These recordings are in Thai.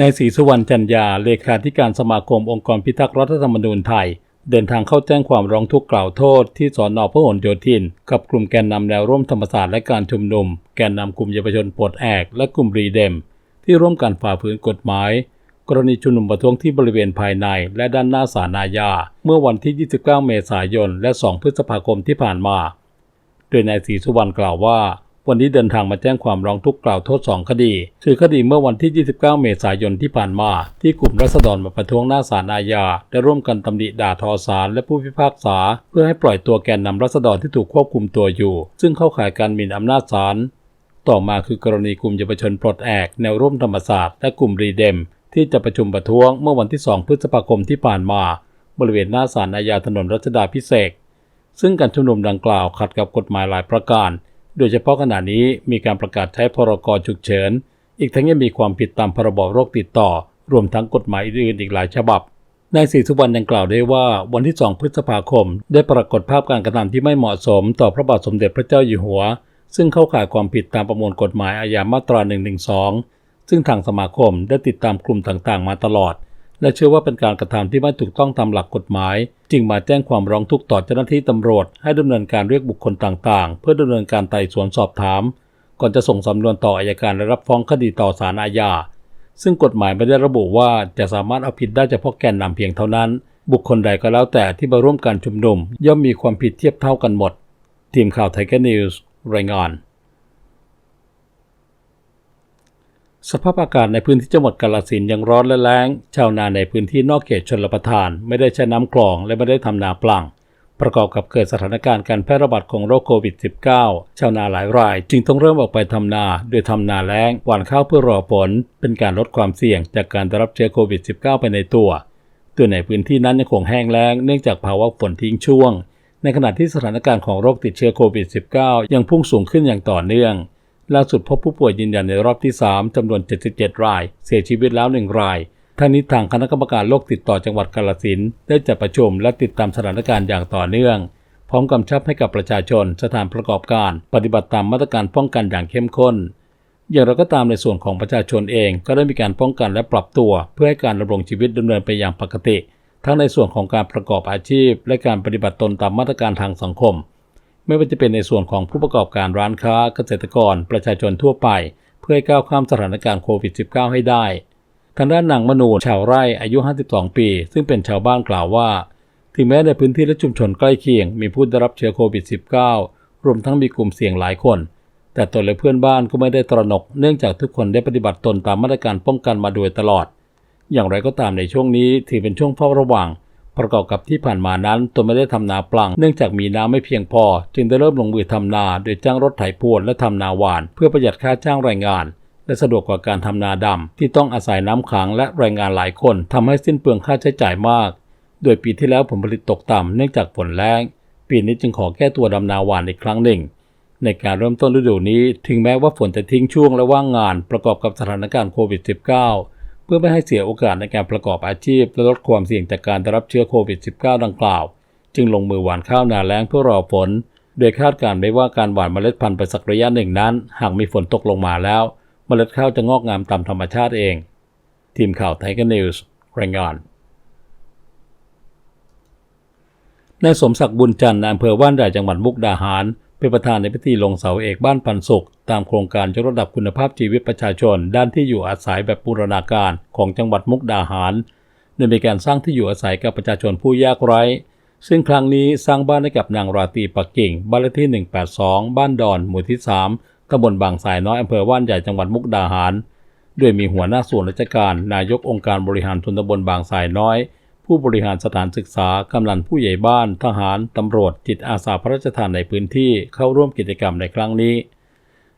นายศรีสุวรรณจันยา เลขาธิการสมาคมองค์กรพิทักษ์รัฐธรรมนูญไทย เดินทางเข้าแจ้งความร้องทุกข์กล่าวโทษที่สอนอพหลโยธิน กับกลุ่มแกนนำแนวร่วมธรรมศาสตร์และการชุมนุม แกนนำกลุ่มเยาวชนปลดแอกและกลุ่มรีเดม ที่ร่วมกันฝ่าฝืนกฎหมาย กรณีชุมนุมประท้วงที่บริเวณภายใน และด้านหน้าศาลอาญาเมื่อวันที่ 29 เมษายน และ 2 พฤษภาคมที่ผ่านมา โดยนายศรีสุวรรณกล่าวว่า วันนี้เดินทางมาแจ้งความร้องทุกข์กล่าวโทษ 2 คดี คือคดีเมื่อวันที่ 29 เมษายนที่ผ่านมา ที่กลุ่มรัษฎรมาประท้วงหน้าศาลอาญาได้ร่วมกันตำหนิด่าทอศาลและผู้พิพากษา เพื่อให้ปล่อยตัวแกนนำรัษฎรที่ถูกควบคุมตัวอยู่ ซึ่งเข้าข่ายการหมิ่นอำนาจศาลต่อมาคือกรณีกลุ่มเยาวชนปลดแอกแนวร่วมธรรมศาสตร์และกลุ่มรีเดม ที่จะประชุมประท้วงเมื่อวันที่ 2 พฤษภาคมที่ผ่านมา บริเวณหน้าศาลอาญาถนนรัชดาพิเศษซึ่งการชุมนุมดังกล่าวขัดกับกฎหมายหลายประการ โดยเฉพาะขณะนี้มีการประกาศใช้พรกฉุกเฉิน อีกทั้งยังมีความผิดตามพรบโรคติดต่อ รวมทั้งกฎหมายอื่นอีกหลายฉบับนายศรีสุวรรณยังกล่าวได้ว่าวันที่ 2 พฤษภาคม ได้ปรากฏภาพการกระทำที่ไม่เหมาะสม ต่อพระบาทสมเด็จพระเจ้าอยู่หัว ซึ่งเข้าข่ายความผิดตามประมวลกฎหมายอาญามาตรา 112 ซึ่งทางสมาคมได้ติดตามกลุ่มต่างๆ มาตลอด และเชื่อว่าเป็นการกระทำที่ไม่ถูกต้องตามหลักกฎหมาย จึงมาแจ้งความร้องทุกข์ต่อเจ้าหน้าที่ตำรวจ ให้ดำเนินการเรียกบุคคลต่างๆ เพื่อดำเนินการไต่สวนสอบถาม ก่อนจะส่งสำนวนต่ออายการและรับฟ้องคดีต่อศาลอาญาซึ่งกฎหมายไม่ได้ระบุว่าจะสามารถเอาผิดได้เฉพาะแกนนำเพียงเท่านั้น บุคคลใดก็แล้วแต่ที่มาร่วมการชุมนุม ย่อมมีความผิดเทียบเท่ากันหมด ทีมข่าวไทยแกนิวส์รายงาน สภาพอากาศในพื้นที่จังหวัดกาฬสินยังร้อนและแล้ง ชาวนาในพื้นที่นอกเขตชนรับประทาน ไม่ได้ใช้น้ำคลองและไม่ได้ทำนาปลัง ประกอบกับเกิดสถานการณ์การแพร่ระบาดของโรคโควิด -19 ชาวนาหลายราย จึงต้องเริ่มออกไปทำนา โดยทำนาแล้งหว่านข้าวเพื่อรอฝนเป็นการลดความเสี่ยงจากการได้รับเชื้อโควิด -19 ไปในตัวตัวในพื้นที่นั้นยังคงแห้งแล้งเนื่องจากภาวะฝนทิ้งช่วง ในขณะที่สถานการณ์ของโรคติดเชื้อโควิด -19 ยังพุ่งสูงขึ้นอย่างต่อเนื่อง ล่าสุดพบผู้ป่วยยืนยันในรอบที่ 3 จำนวน 77 ราย เสียชีวิตแล้ว 1 รายทั้งนี้ทางคณะกรรมการโรคติดต่อจังหวัดกาฬสินได้จัดประชุมและติดตามสถานการณ์อย่างต่อเนื่อง พร้อมกำชับให้กับประชาชนสถานประกอบการ ปฏิบัติตามมาตรการป้องกันอย่างเข้มข้น อย่างไรก็ตามในส่วนของประชาชนเองก็ได้มีการป้องกันและปรับตัว เพื่อให้การดำรงชีวิตดำเนินไปอย่างปกติ ทั้งในส่วนของการประกอบอาชีพ และการปฏิบัติตนตามมาตรการทางสังคม ไม่ว่าจะเป็นในส่วนของผู้ประกอบการร้านค้าเกษตรกร ประชาชนทั่วไป เพื่อให้ก้าวข้ามสถานการณ์โควิด -19 ให้ได้ ทางด้านนางมนูชาวไร่อายุ 52 ปี ซึ่งเป็นชาวบ้านกล่าวว่า ถึงแม้ในพื้นที่และชุมชนใกล้เคียง มีผู้ได้รับเชื้อโควิด -19 รวมทั้งมีกลุ่มเสี่ยงหลายคน แต่ตนและเพื่อนบ้านก็ไม่ได้ตระหนก เนื่องจากทุกคนได้ปฏิบัติตนตามมาตรการป้องกันมาโดยตลอด อย่างไรก็ตามในช่วงนี้ถือเป็นช่วงเฝ้าระวัง ประกอบกับที่ผ่านมานั้นตนไม่ได้ทำนาปลัง เนื่องจากมีน้ำไม่เพียงพอ จึงได้เริ่มลงมือทำนา โดยจ้างรถไถพรวนและทำนาหวาน เพื่อประหยัดค่าจ้างแรงงาน และสะดวกกว่าการทำนาดำที่ต้องอาศัยน้ำขังและแรงงานหลายคนทำให้สิ้นเปลืองค่าใช้จ่ายมาก โดยปีที่แล้วผลผลิตตกต่ำเนื่องจากฝนแล้งปีนี้จึงขอแก้ตัวดำนาหวานอีกครั้งหนึ่ง ในการเริ่มต้นฤดูนี้ ถึงแม้ว่าฝนจะทิ้งช่วงและว่างงาน ประกอบกับสถานการณ์โควิด -19 พื่อไม่ให้เสียโอกาสในการประกอบอาชีพและลดความเสี่ยงจากการได้รับเชื้อโควิด -19 ดังกล่าว จึงลงมือหว่านข้าวนาแล้งเพื่อรอฝน โดยคาดการณ์ไว้ว่าการหว่านเมล็ดพันธุ์ไปสักระยะหนึ่งนั้น หากมีฝนตกลงมาแล้ว เมล็ดข้าวจะงอกงามตามธรรมชาติเอง ทีมข่าวไทยกันนิวส์รายงานนายสมศักดิ์บุญจันทร์อำเภอว่านใหญ่จังหวัดมุกดาหาร เป็นประธานในพิธีลงเสาเอกบ้านปันสุข ตามโครงการยกระดับคุณภาพชีวิตประชาชน ด้านที่อยู่อาศัยแบบบูรณาการของจังหวัดมุกดาหารโดยมีการสร้างที่อยู่อาศัยกับประชาชนผู้ยากไร้ ซึ่งครั้งนี้สร้างบ้านให้กับนางราตรีปักกิ่ง บ้านเลขที่ 182 บ้านดอนหมู่ที่ 3ตำบลบางสายน้อยอำเภอว่านใหญ่จังหวัดมุกดาหารด้วยมีหัวหน้าส่วนราชการ นายกองค์การบริหารส่วนตำบลบางสายน้อย ผู้บริหารสถานศึกษากำนันผู้ใหญ่บ้าน ทหาร ตำรวจ จิตอาสาพระราชทานในพื้นที่เข้าร่วมกิจกรรมในครั้งนี้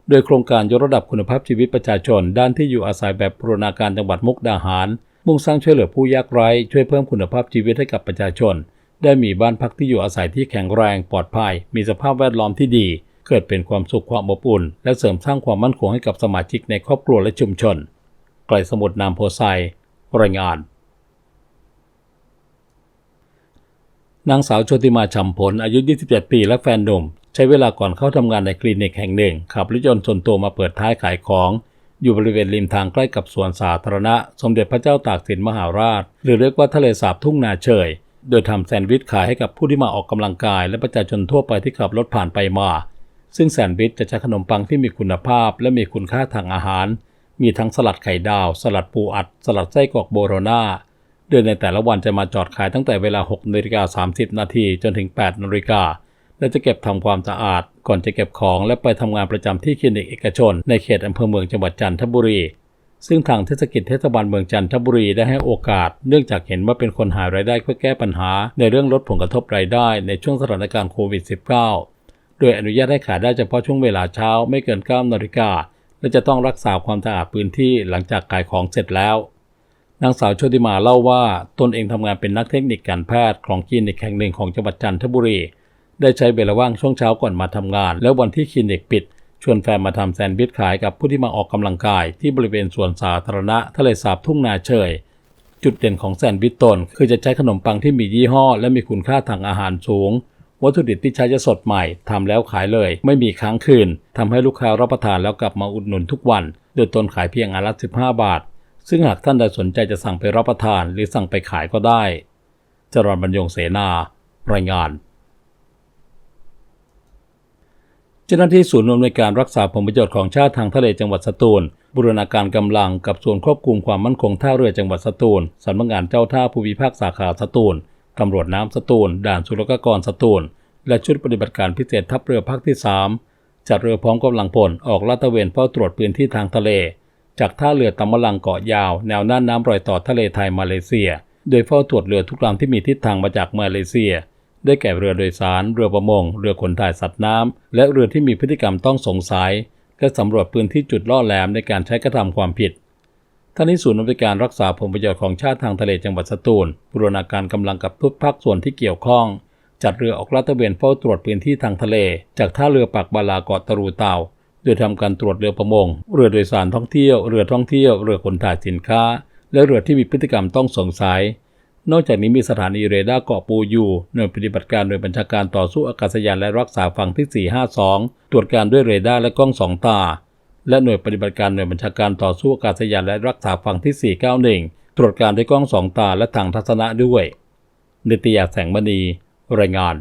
โดยโครงการยกระดับคุณภาพชีวิตประชาชน ด้านที่อยู่อาศัยแบบปรณาการจังหวัดมุกดาหาร มุ่งสร้างช่วยเหลือผู้ยากไร้ ช่วยเพิ่มคุณภาพชีวิตให้กับประชาชน ได้มีบ้านพักที่อยู่อาศัยที่แข็งแรง ปลอดภัย มีสภาพแวดล้อมที่ดี เกิดเป็นความสุขความอบอุ่น และเสริมสร้างความมั่นคงให้กับสมาชิกในครอบครัวและชุมชน ไกลสมุทรนามโพไซรายงาน นางสาวโชติมาฉ่ำผลอายุ 27 ปี และแฟนหนุ่ม ใช้เวลาก่อนเข้าทำงานในคลินิกแห่งหนึ่ง ขับรถยนต์ส่วนตัวมาเปิดท้ายขายของ อยู่บริเวณริมทางใกล้กับสวนสาธารณะ สมเด็จพระเจ้าตากสินมหาราช หรือเรียกว่าทะเลสาบทุ่งนาเฉย โดยทำแซนด์วิชขายให้กับผู้ที่มาออกกำลังกาย และประชาชนทั่วไปที่ขับรถผ่านไปมา ซึ่งแซนด์วิชจะใช้ขนมปังที่มีคุณภาพ และมีคุณค่าทางอาหาร มีทั้งสลัดไข่ดาว สลัดปูอัด สลัดไส้กรอกโบโรนา โดยในแต่ละวันจะมาจอดขายตั้งแต่เวลา6นาฬิกา30 นาทีจนถึง8นาฬิกาและจะเก็บทำความสะอาด ก่อนจะเก็บของและไปทำงานประจำที่คลินิกเอกชน ในเขตอำเภอเมืองจังหวัดจันทบุรี ซึ่งทางเทศกิจเทศบาลเมืองจันทบุรีได้ให้โอกาส เนื่องจากเห็นว่าเป็นคนหารายได้เพื่อแก้ปัญหา ในเรื่องลดผลกระทบรายได้ในช่วงสถานการณ์โควิด -19 โดยอนุญาตให้ขายได้เฉพาะช่วงเวลาเช้าไม่เกิน9นาฬิกาและจะต้องรักษาความสะอาดพื้นที่หลังจากขายของเสร็จแล้ว นางสาวโชติมาเล่าว่าตนเองทำงานเป็นนักเทคนิคการแพทย์ของคลินิกแห่งหนึ่งของจังหวัดจันทบุรี ได้ใช้เวลาว่างช่วงเช้าก่อนมาทำงาน แล้ววันที่คลินิกปิด ชวนแฟนมาทำแซนด์วิชขายกับผู้ที่มาออกกำลังกาย ที่บริเวณสวนสาธารณะทะเลสาบทุ่งนาเฉย จุดเด่นของแซนด์วิชตน คือจะใช้ขนมปังที่มียี่ห้อ และมีคุณค่าทางอาหารสูง วัตถุดิบที่ใช้จะสดใหม่ทำแล้วขายเลย ไม่มีค้างคืนทำให้ลูกค้ารับประทานแล้วกลับมาอุดหนุนทุกวัน โดยตนขายเพียงอันละ15 บาท ซึ่งหากท่านใดสนใจจะสั่งไปรับประทานหรือสั่งไปขายก็ได้จรญบรรยงเสนา รายงาน เจ้าหน้าที่ศูนย์อำนวยการรักษาผลประโยชน์ของชาติทางทะเลจังหวัดสตูล บูรณาการกำลังกับส่วนควบคุมความมั่นคงท่าเรือจังหวัดสตูลสำนักงานเจ้าท่าภูมิภาคสาขาสตูลตำรวจน้ำสตูล ด่านสุลกากรสตูล และชุดปฏิบัติการพิเศษทัพเรือภาคที่ 3 จัดเรือพร้อมกำลังพลออกลาดตระเวนเฝ้าตรวจพื้นที่ทางทะเล จากท่าเรือตำมะลังเกาะยาว แนวน่านน้ำรอยต่อทะเลไทยมาเลเซีย โดยเฝ้าตรวจเรือทุกลำที่มีทิศทางมาจากมาเลเซีย ได้แก่เรือโดยสาร เรือประมง เรือขนถ่ายสัตว์น้ำ และเรือที่มีพฤติกรรมต้องสงสัย และสำรวจพื้นที่จุดล่อแหลมในการใช้กระทำความผิดท่านี้ศูนย์อำนวยการรักษาผลประโยชน์ของชาติทางทะเลจังหวัดสตูลบูรณาการกำลังกับทุกภาคส่วนที่เกี่ยวข้อง จัดเรือออกลาดตระเวนเฝ้าตรวจพื้นที่ทางทะเล จากท่าเรือปากบาลาเกาะตะรูเตา โดยทำการตรวจเรือประมง เรือโดยสารท่องเที่ยว เรือท่องเที่ยว เรือขนถ่ายสินค้า และเรือที่มีพฤติกรรมต้องสงสัย นอกจากนี้มีสถานีเรดาร์เกาะปูยูหน่วยปฏิบัติการโดยบัญชาการต่อสู้อากาศยานและรักษาฝั่งที่ 452 ตรวจการด้วยเรดาร์และกล้องสองตา และหน่วยปฏิบัติการหน่วยบัญชาการต่อสู้อากาศยานและรักษาฝั่งที่ 491 ตรวจการด้วยกล้องสองตาและทางทัศนะด้วย นิตยาแสงมณี รายงาน